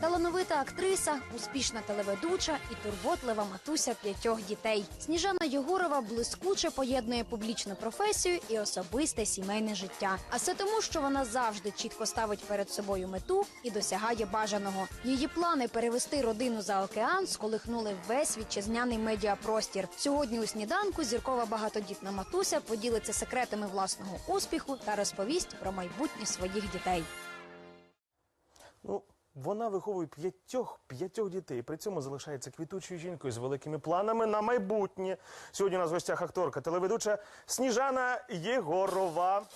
Талановита актриса, успішна телеведуча і турботлива матуся п'ятьох дітей. Сніжана Єгорова блискуче поєднує публічну професію і особисте сімейне життя. А все тому, що вона завжди чітко ставить перед собою мету і досягає бажаного. Її плани перевести родину за океан сколихнули весь вітчизняний медіапростір. Сьогодні у сніданку зіркова багатодітна матуся поділиться секретами власного успіху та розповість про майбутнє своїх дітей. Вона виховує п'ятьох п'ятьох дітей. При цьому залишається квітучою жінкою з великими планами на майбутнє. Сьогодні у нас в гостях акторка, телеведуча Сніжана Єгорова.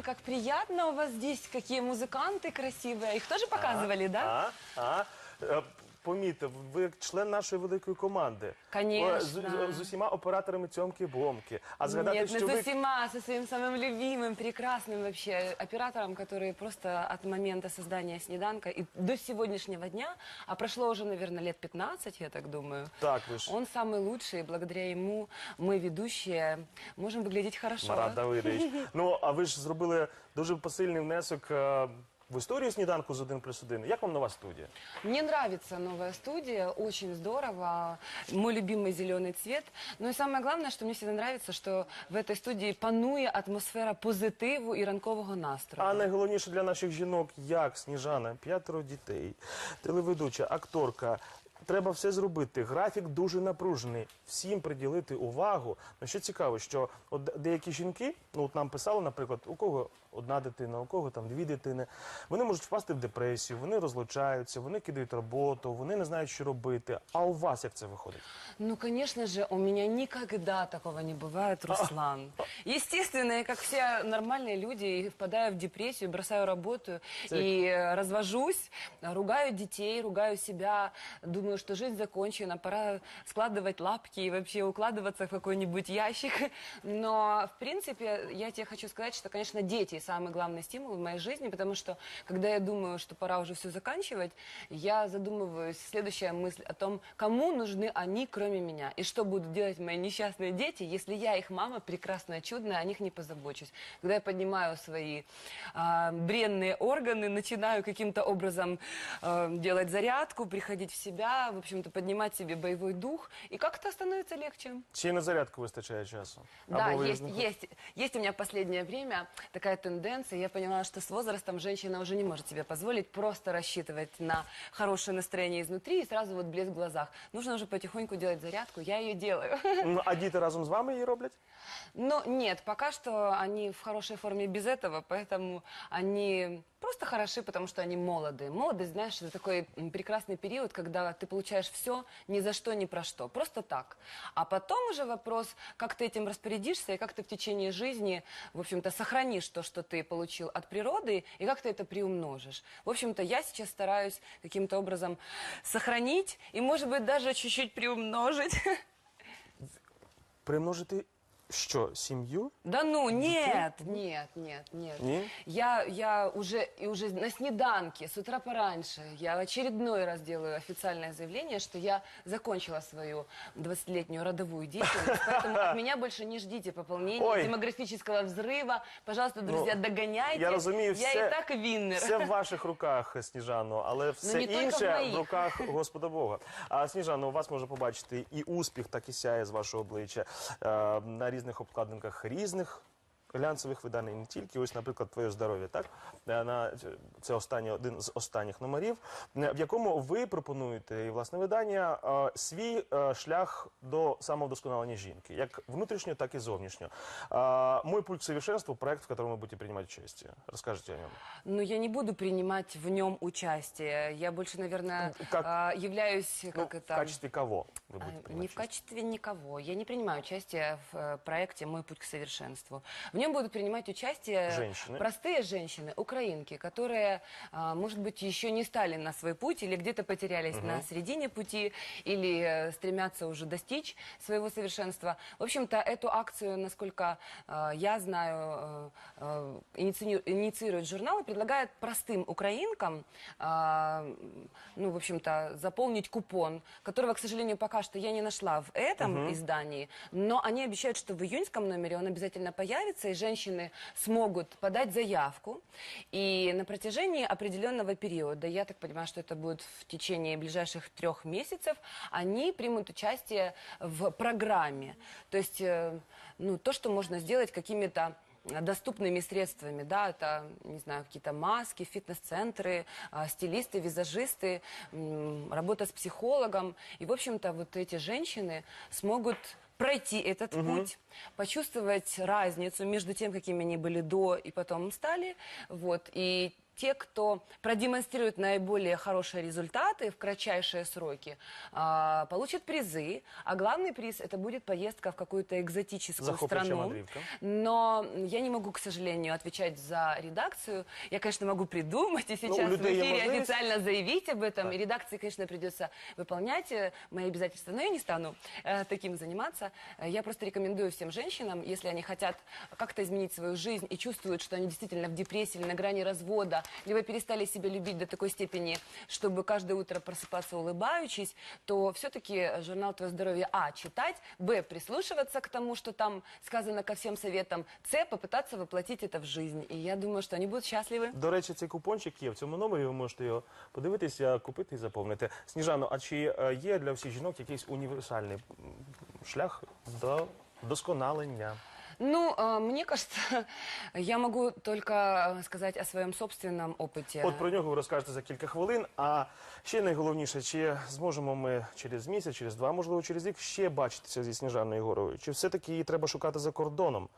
Боже, как приятно у вас здесь, какие музыканты красивые. Их тоже показывали, да? А, а, е, помітив, ви як член нашої великої команди. Конечно. О, З, з усіма операторами цьомки-бомки. А згадати, Нет, що не ви... Зосима, со своим самым любимым, прекрасным вообще оператором, который просто от момента создания «Снеданка» и до сегодняшнего дня, а прошло уже, наверное, лет 15, я так думаю, Так, ви ж. он самый лучший, и благодаря ему мы, ведущие, можем выглядеть хорошо. Марат Давидович. Ну, а ви ж зробили дуже посильний внесок е, в історію сніданку з 1 плюс 1. Як вам нова студія? Мне нравится новая студия, очень здорово. Мой любимый зеленый цвет. Ну и самое главное, что мне всегда нравится, что в этой студии панує атмосфера позитиву і ранкового настрою. А найголовніше для наших жінок, як Сніжана, п'ятеро дітей, телеведуча, акторка. Треба все зробити. Графік дуже напружений. Всім приділити увагу. Ну що цікаво, що от де- деякі жінки, ну от нам писали, наприклад, у кого одна дитина, у кого там дві дитини. Вони можуть впасти в депресію, вони розлучаються, вони кидають роботу, вони не знають, що робити. А у вас як це виходить? Ну, конечно же, у меня никогда такого не бывает, Руслан. Естественно, я, как все нормальные люди, впадаю в депрессию, бросаю работу и э, развожусь, ругаю детей, ругаю себя, думаю, что жизнь закончена, пора складывать лапки и вообще укладываться в какой-нибудь ящик. Но, в принципе, я тебе хочу сказать, что, конечно, дети самый главный стимул в моей жизни, потому что, когда я думаю, что пора уже все заканчивать, я задумываюсь, следующая мысль о том, кому нужны они, кроме меня, и что будут делать мои несчастные дети, если я, их мама, прекрасная, чудная, о них не позабочусь. Когда я поднимаю свои а, бренные органы, начинаю каким-то образом а, делать зарядку, приходить в себя, в общем-то, поднимать себе боевой дух, и как-то становится легче. Чи й на зарядку вистачає часу? Да, Або ви есть, знаходите- есть, есть у меня в последнее время такая тенденция. Я поняла, что с возрастом женщина уже не может себе позволить просто рассчитывать на хорошее настроение изнутри и сразу вот блеск в глазах. Нужно уже потихоньку делать зарядку. Я ее делаю. Ну, а діти разом з вами її роблять? Но нет, пока что они в хорошей форме без этого, поэтому они просто хороши, потому что они молодые. Молодость, знаешь, это такой прекрасный период, когда ты получаешь все ни за что, ни про что, просто так. А потом уже вопрос, как ты этим распорядишься и как ты в течение жизни, в общем-то, сохранишь то, что ты получил от природы, и как ты это приумножишь. В общем-то, я сейчас стараюсь каким-то образом сохранить и, может быть, даже чуть-чуть приумножить. Примножити що? Сім'ю? Да ну, нет, нет, нет, нет. Не? Я, я уже, и уже на снеданке, с утра пораньше, я очередной раз делаю официальное заявление, что я закончила свою 20-летнюю родовую деятельность, поэтому от меня больше не ждите пополнения Ой. демографического взрыва. Пожалуйста, друзья, Ну, догоняйте. Я розумію, я все, и так виннер. все в ваших руках, Сніжано, але все не тільки в інше в, моїх. руках Господа Бога. А Сніжано, у вас можна побачити і успіх, так і сяє з вашого обличчя е, на різних обкладинках різних Глянцевих видань і не тільки, ось, наприклад, твоє здоров'я, так Е, на це останній один з останніх номерів, е, в якому ви пропонуєте і власне видання е, свій е, шлях до самовдосконалення жінки, як внутрішньо, так і зовнішньо. Е, Мой пульт к совершенству проект, в котором вы будете принимать участие. Расскажите о нем. Ну, я не буду принимать в нем участие. Я больше, наверное, Как? а, являюсь, Ну, как в это... качестве кого вы А, будете принимать Не в участие? качестве никого. Я не принимаю участие в э, проекте «Мой путь к совершенству». В нем будут принимать участие Женщины. простые женщины, украинки, которые, а, может быть, еще не стали на свой путь или где-то потерялись на середине пути или э, стремятся уже достичь своего совершенства. В общем-то, эту акцию, насколько э, я знаю, э, э, иници- инициирует журнал и предлагает простым украинкам, э, ну, в общем-то, заполнить купон, которого, к сожалению, пока что я не нашла в этом издании, но они обещают, что в июньском номере он обязательно появится, и женщины смогут подать заявку, и на протяжении определенного периода, я так понимаю, что это будет в течение ближайших трех месяцев, они примут участие в программе. То есть, э, ну, то, что можно сделать какими-то доступными средствами, да, это, не знаю, какие-то маски, фитнес-центры, а, стилисты, визажисты, работа с психологом. И, в общем-то, вот эти женщины смогут пройти этот путь, почувствовать разницу между тем, какими они были до и потом стали, вот, и те, кто продемонстрирует наиболее хорошие результаты в кратчайшие сроки, а, получат призы, а главный приз это будет поездка в какую-то экзотическую Захоплююча страну. мандрівка. Но я не могу, к сожалению, отвечать за редакцию. Я, конечно, могу придумать и сейчас в людей є эфире можливість. официально заявить об этом. Так. И редакции, конечно, придется выполнять э, мои обязательства. Но я не стану э, таким заниматься. Э, Я просто рекомендую всем женщинам, если они хотят как-то изменить свою жизнь и чувствуют, что они действительно в депрессии или на грани развода, либо перестали себя любить до такой степени, чтобы каждое утро просыпаться улыбаючись, то все-таки журнал «Твое здоровье» А. Читать, Б. Прислушиваться к тому, что там сказано ко всем советам, С. Попытаться воплотить это в жизнь. И я думаю, что они будут счастливы. До речі, цей купончик є в цьому номері. Ви можете його подивитися, купити і заповнити. Сніжано, а чи е, є для всіх жінок якийсь універсальний м, шлях до досконалення? Ну, э, мне кажется, я могу только э, сказать о своем собственном опыте. От про нього ви розкажете за кілька хвилин. А ще найголовніше, чи зможемо ми через місяць, через два, можливо, через рік ще бачитися зі Сніжаною Єгоровою? Чи все-таки її треба шукати за кордоном,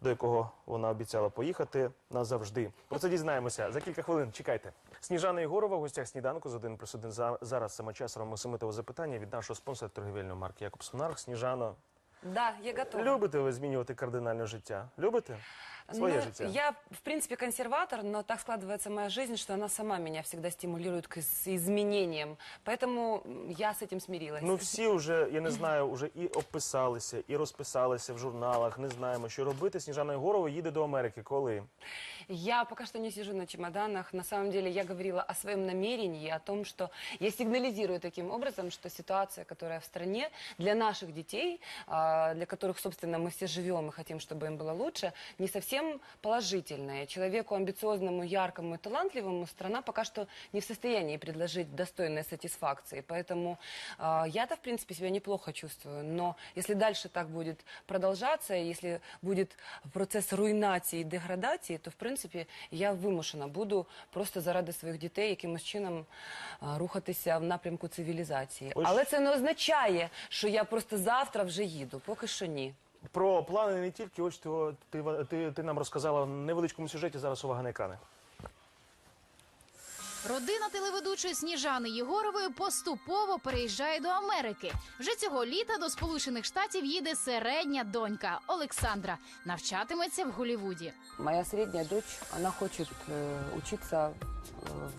до якого вона обіцяла поїхати назавжди? Про це дізнаємося за кілька хвилин. Чекайте. Сніжана Єгорова в гостях сніданку з один плюс один. За- Зараз саме час Максимитове запитання від нашого спонсора торгівельної марки Якобс Монарх. Сніжано, Да, я готова. любите ви змінювати кардинально життя? Любите? Своє Ну, життя? Я, в принципе, консерватор, но так складывается моя жизнь, что она сама меня всегда стимулирует к из- изменениям. Поэтому м, я с этим смирилась. Ну всі вже, я не знаю, вже і описалися, і розписалися в журналах. Не знаємо, що робити. Сніжана Єгорова їде до Америки. Коли? Я пока что не сижу на чемоданах. На самом деле я говорила о своем намерении, о том, что я сигнализирую таким образом, что ситуация, которая в стране для наших детей, а, для которых, собственно, мы все живем и хотим, чтобы им было лучше, не совсем положительная. Человеку амбициозному, яркому и талантливому страна пока что не в состоянии предложить достойной сатисфакции. Поэтому а, я-то, в принципе, себя неплохо чувствую. Но если дальше так будет продолжаться, и если будет процесс руйнації і деградації, то в принципі я вимушена буду просто заради своїх дітей якимось чином а, рухатися в напрямку цивілізації. Ось. Але це не означає, що я просто завтра вже їду. Поки що ні. Про плани не тільки, ось ти, ти, ти, ти нам розказала в невеличкому сюжеті. Зараз увага на екрани. Родина телеведучої Сніжани Єгорової поступово переїжджає до Америки. Вже цього літа до Сполучених Штатів їде середня донька Олександра. Навчатиметься в Голлівуді. Моя средняя дочь, она хочет э, учиться э,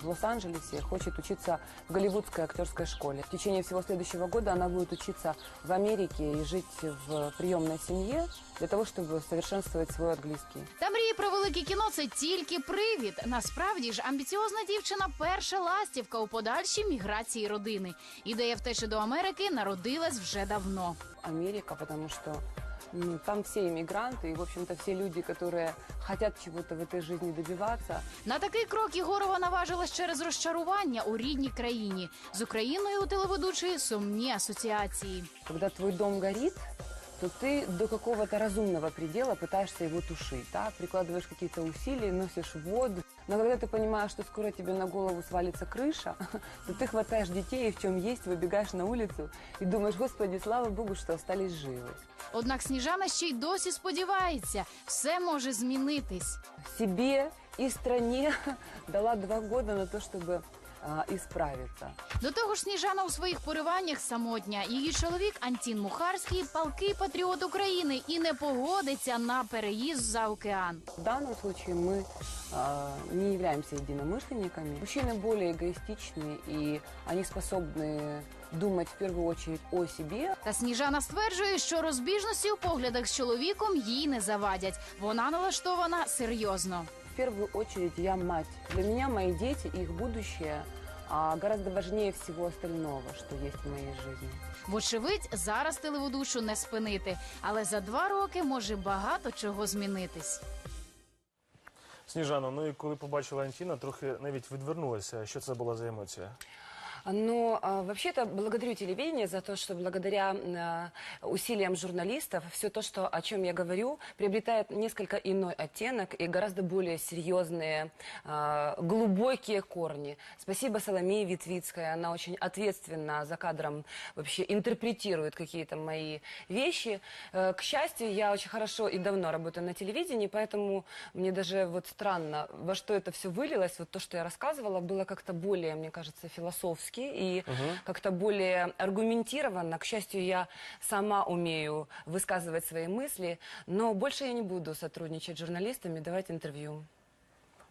в Лос-Анджелесе, хочет учиться в голливудской актерской школе. В течение всего следующего года она будет учиться в Америке и жить в приемной семье для того, чтобы совершенствовать свой английский. Та мрії про велике кіно це тільки привід. Насправді ж амбіціозна дівчина перша ластівка у подальшій міграції родини. Ідея втечі до Америки народилась вже давно. Америка, потому что м, там все иммигранты и, в общем-то, все люди, которые хотят чего-то в этой жизни добиваться. На такий крок Єгорова наважилась через розчарування у рідній країні. З Україною у телеведучої сумні асоціації. Когда твой дом горит, то ты до какого-то разумного предела пытаешься его тушить, да? прикладываешь какие-то усилия, носишь воду. Но когда ты понимаешь, что скоро тебе на голову свалится крыша, то ты хватаешь детей и в чем есть, выбегаешь на улицу и думаешь, господи, слава богу, что остались живы. Однак Сніжана ще й досі сподівається, все може змінитись. себе и стране дала два года на то, чтобы а, исправиться. До того ж, Сніжана у своїх пориваннях самотня. Її чоловік Антін Мухарський палкий патріот України і не погодиться на переїзд за океан. В данном случае мы а, не являемся единомышленниками. Мужчины более эгоистичны, и они способны думать в первую очередь о себе, Та Сніжана стверджує, що розбіжності у поглядах з чоловіком їй не завадять. Вона налаштована серйозно. В первую очередь я мать. Для меня мои дети и их будущее а, гораздо важнее всего остального, что есть в моей жизни. Вочевидь, зараз телеведучу не спинити, але за два роки може багато чого змінитись. Сніжано, ну і коли побачила Антіна, трохи навіть відвернулася. Що це була за емоція? Но а, вообще-то благодарю телевидение за то, что благодаря а, усилиям журналистов все то, что, о чем я говорю, приобретает несколько иной оттенок и гораздо более серьезные, а, глубокие корни. Спасибо Соломее Витвицкой, она очень ответственно за кадром вообще интерпретирует какие-то мои вещи. Э, К счастью, я очень хорошо и давно работаю на телевидении, поэтому мне даже вот странно, во что это все вылилось. Вот то, что я рассказывала, было как-то более, мне кажется, философски и как-то более аргументированно. К счастью, я сама умею высказывать свои мысли, но больше я не буду сотрудничать с журналистами, давать интервью.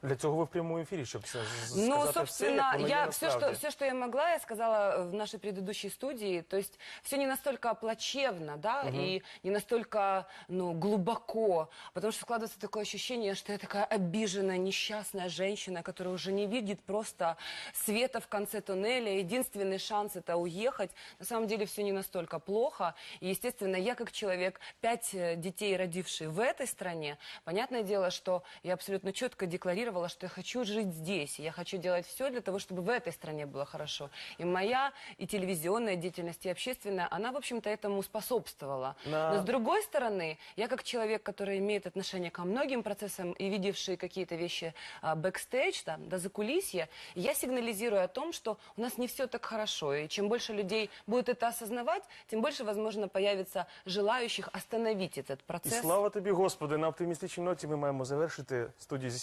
Для цього ви в прямому ефірі, щоб це з- Ну, сказати все, собственно, як воно є я все что, насправді. все, что я могла, я сказала э, в нашей предыдущей студии. То есть все не настолько плачевно, да, и не настолько, ну, глубоко. Потому что складывается такое ощущение, что я такая обиженная, несчастная женщина, которая уже не видит просто света в конце туннеля. Единственный шанс это уехать. На самом деле все не настолько плохо. И, естественно, я как человек, пять э, детей родивший в этой стране, понятное дело, что я абсолютно четко декларировала, что я хочу жить здесь. и Я хочу делать все для того, чтобы в этой стране было хорошо. И моя и телевизионная деятельность, и общественная, она, в общем-то, этому способствовала. На- Но с другой стороны, я как человек, который имеет отношение ко многим процессам и видевший какие-то вещи а, бэкстейдж, там, до закулисья, я сигнализирую о том, что у нас не все так хорошо. И чем больше людей будет это осознавать, тем больше, возможно, появится желающих остановить этот І процесс. слава тобі, Господи, на оптимістичній ноті ми маємо завершити студію зі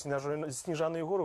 Сніжаною Єгоровою.